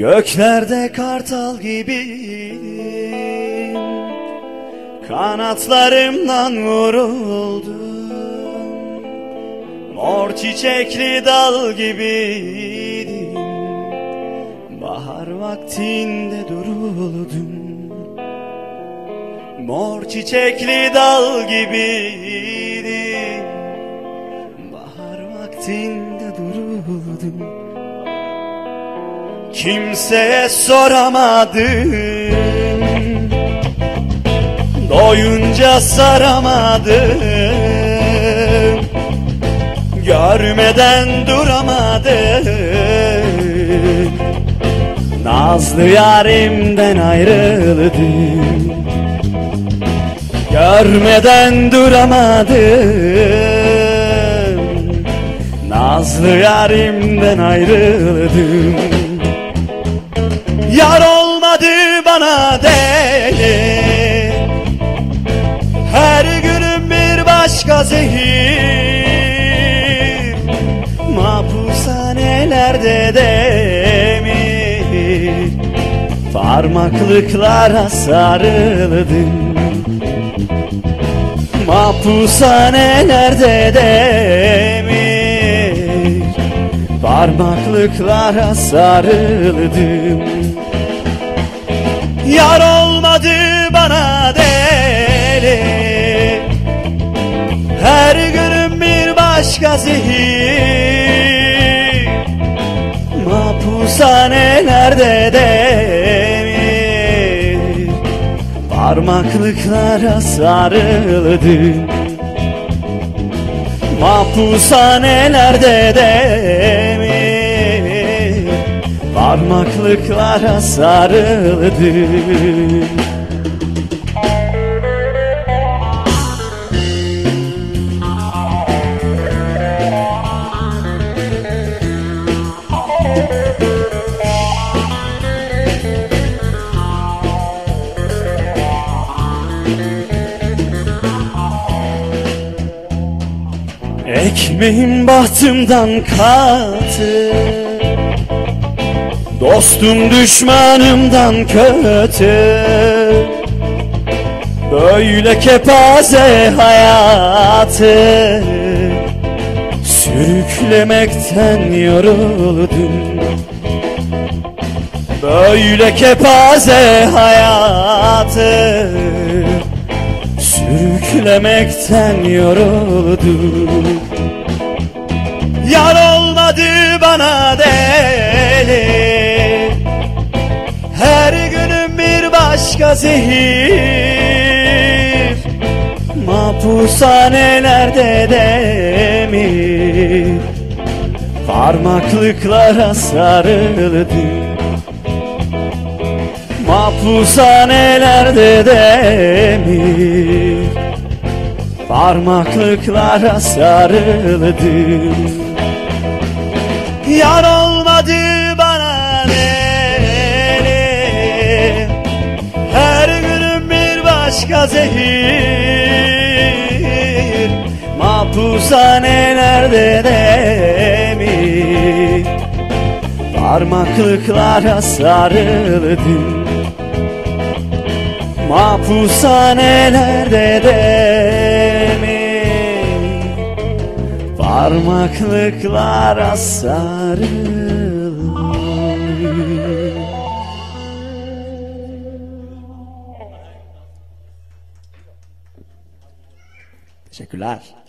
Göklerde kartal gibiydim Kanatlarımdan vuruldum. Mor çiçekli dal gibiydim. Bahar vaktinde duruldum. Mor çiçekli dal gibiydim. Bahar vaktinde Kimseye soramadım Doyunca saramadım Görmeden duramadım Nazlı yarimden ayrıldım Görmeden duramadım Nazlı yarimden ayrıldım zehir. Mahpushanelerde demir. Parmaklıklara sarıldım Mahpushanelerde demir. Parmaklıklara sarıldım Yar olmadı bana deli bir başka zehir. Mahpushanelerde demir? Parmaklıklara sarıldım Mahpushanelerde demir? Parmaklıklara sarıldım Ekmeğim bahtımdan katı. Dostum düşmanımdan kötü. Böyle kepaze hayatı Sürüklemekten yoruldum. Böyle kepaze hayatı Sürüklemekten yoruldum bana deli. Her günüm bir başka zehir. Mahpushanelerde demir. Parmaklıklara sarıldım Mahpushanelerde demir. Parmaklıklara sarıldım Yar olmadı bana neli Her günüm bir başka zehir. Mahpushanelerde demir Parmaklıklara sarıldım Mahpushanelerde demir Parmaklıklara sarıldım Teşekkürler.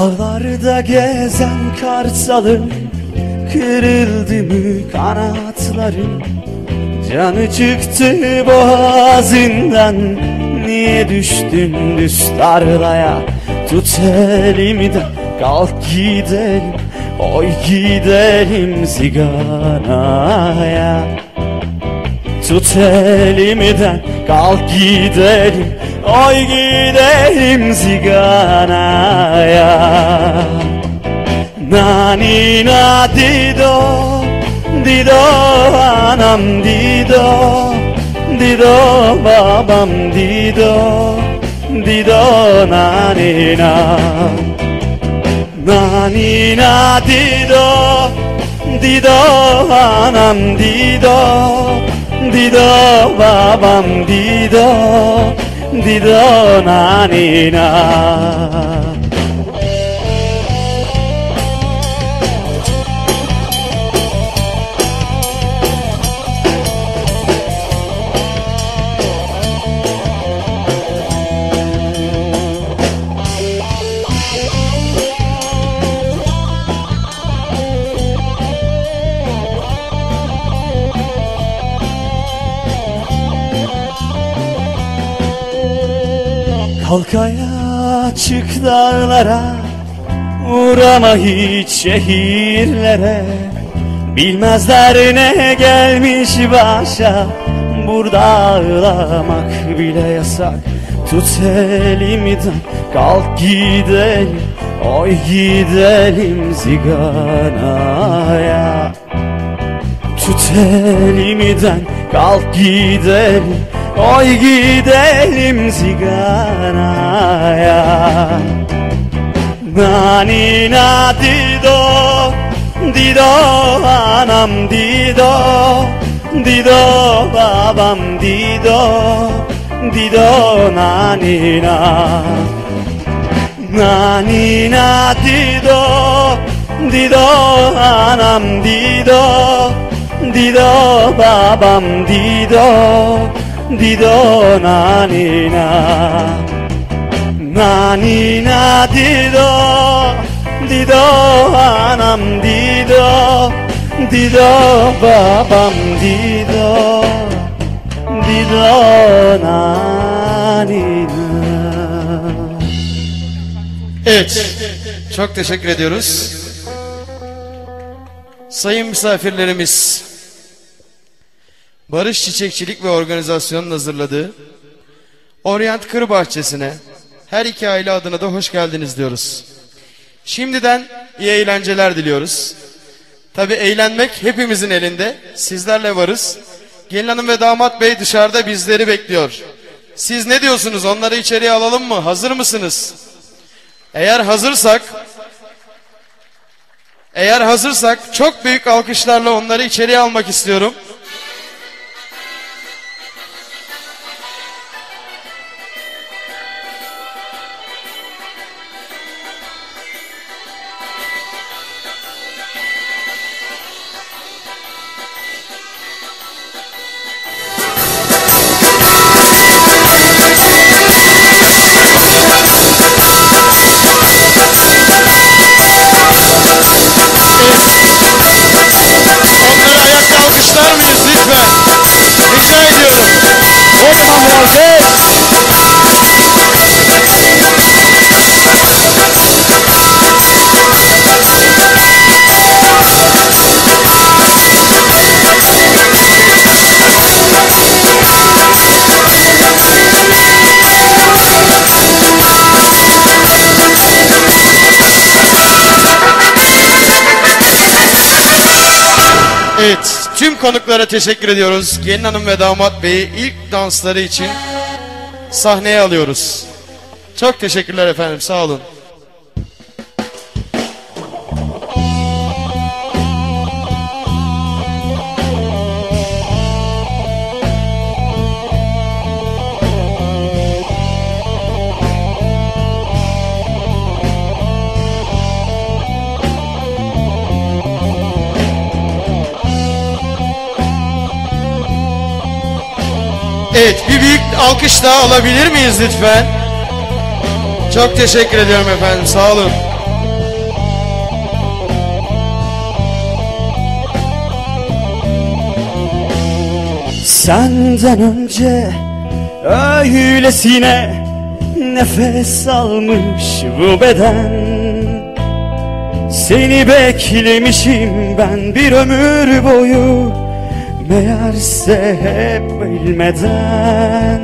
Dağlarda gezen kartalım Kırıldı mı kanatlarım Canı çıktı boğazından Niye düştün düz tarlaya Tut elimden kalk gidelim Oy gidelim ziganaya Tut elimden kalk gidelim Oy gidelim ziganaya Nani na dido Dido anam dido Dido babam dido Dido nani na Nani na dido Dido anam dido Dido babam dido Dido nani na Kalk ayağa çık dağlara Uğrama hiç şehirlere. Bilmezler ne gelmiş başa Burada ağlamak bile yasak. Tut elimden kalk gidelim Oy gidelim ziganaya. Tut elimden kalk gidelim Oy gidelim ziganaya Nani na dido Dido anam dido Dido babam dido Dido nani na Nani na dido Dido anam dido Dido babam dido Dido nani na Nani na dido Dido anam dido Dido babam dido Dido nani na Evet, çok teşekkür ediyoruz. Sayın misafirlerimiz, Barış Çiçekçilik ve Organizasyon'un hazırladığı Orient Kır Bahçesi'ne her iki aile adına da hoş geldiniz diyoruz. Şimdiden iyi eğlenceler diliyoruz. Tabi eğlenmek hepimizin elinde. Sizlerle varız. Gelin hanım ve damat bey dışarıda bizleri bekliyor. Siz ne diyorsunuz? Onları içeriye alalım mı? Hazır mısınız? Eğer hazırsak eğer hazırsak çok büyük alkışlarla onları içeriye almak istiyorum. Konuklara teşekkür ediyoruz. Gelin hanım ve damat beyi ilk dansları için sahneye alıyoruz. Çok teşekkürler efendim, sağ olun. Evet, bir büyük alkış daha alabilir miyiz lütfen? Çok teşekkür ediyorum efendim, sağ olun. Senden önce öylesine Nefes almış bu beden Seni beklemişim ben bir ömür boyu Meğerse hep bilmeden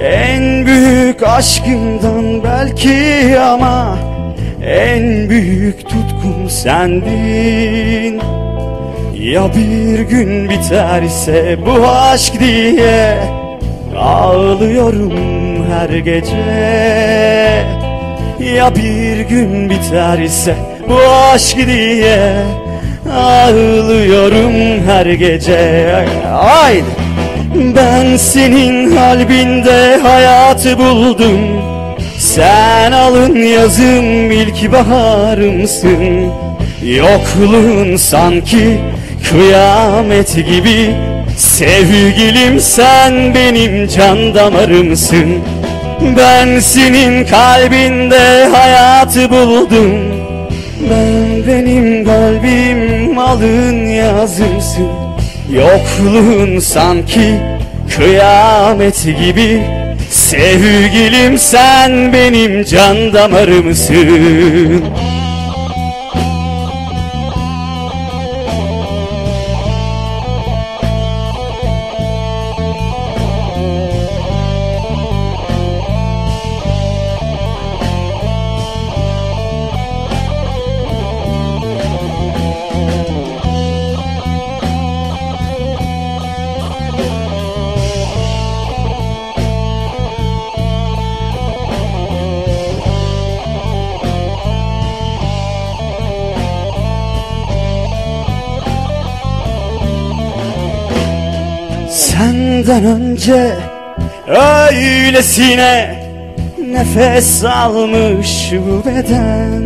En büyük aşkımdan belki ama En büyük tutkum sendin. Ya bir gün biterse bu aşk diye Ağlıyorum her gece. Ya bir gün biterse bu aşk diye Ağlıyorum her gece. Haydi. Ben senin kalbinde hayatı buldum. Sen alın yazım ilk baharımsın. Yokluğun sanki kıyamet gibi. Sevgilim sen benim can damarımsın. Ben senin kalbinde hayatı buldum. Ben benim kalbim alın yazımsın Yokluğun sanki kıyamet gibi. Sevgilim sen benim can damarımsın Senden önce öylesine nefes almış bu beden.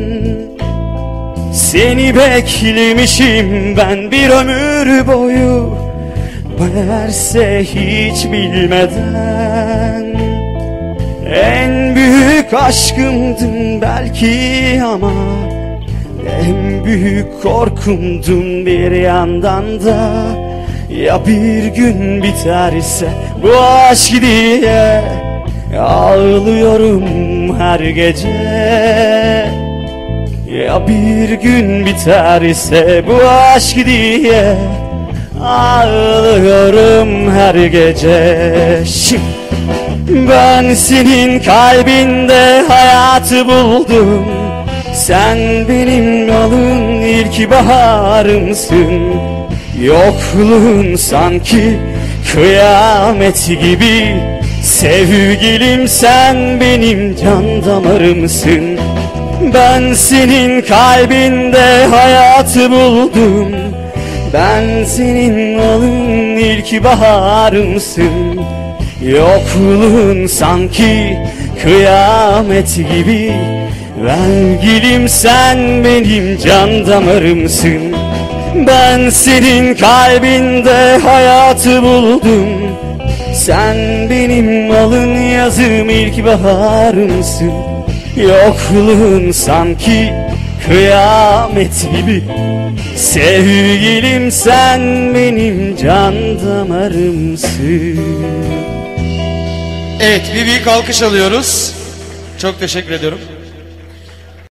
Seni beklemişim ben bir ömür boyu Meğerse hiç bilmeden. En büyük aşkımdın belki ama En büyük korkumdun bir yandan da ya bir gün biterse bu aşk diye Ağlıyorum her gece. Ya bir gün biterse bu aşk diye Ağlıyorum her gece. Şimdi ben senin kalbinde hayatı buldum. Sen benim yolun ilk baharımsın Yokluğun sanki kıyamet gibi. Sevgilim sen benim can damarımsın. Ben senin kalbinde hayatı buldum. Ben senin alın ilk baharımsın. Yokluğun sanki kıyamet gibi. Vergilim sen benim can damarımsın ben senin kalbinde hayatı buldum Sen benim alın yazım ilk baharımsın Yokluğun sanki kıyamet gibi Sevgilim sen benim can damarımsın Evet bir büyük alkış alıyoruz. Çok teşekkür ediyorum.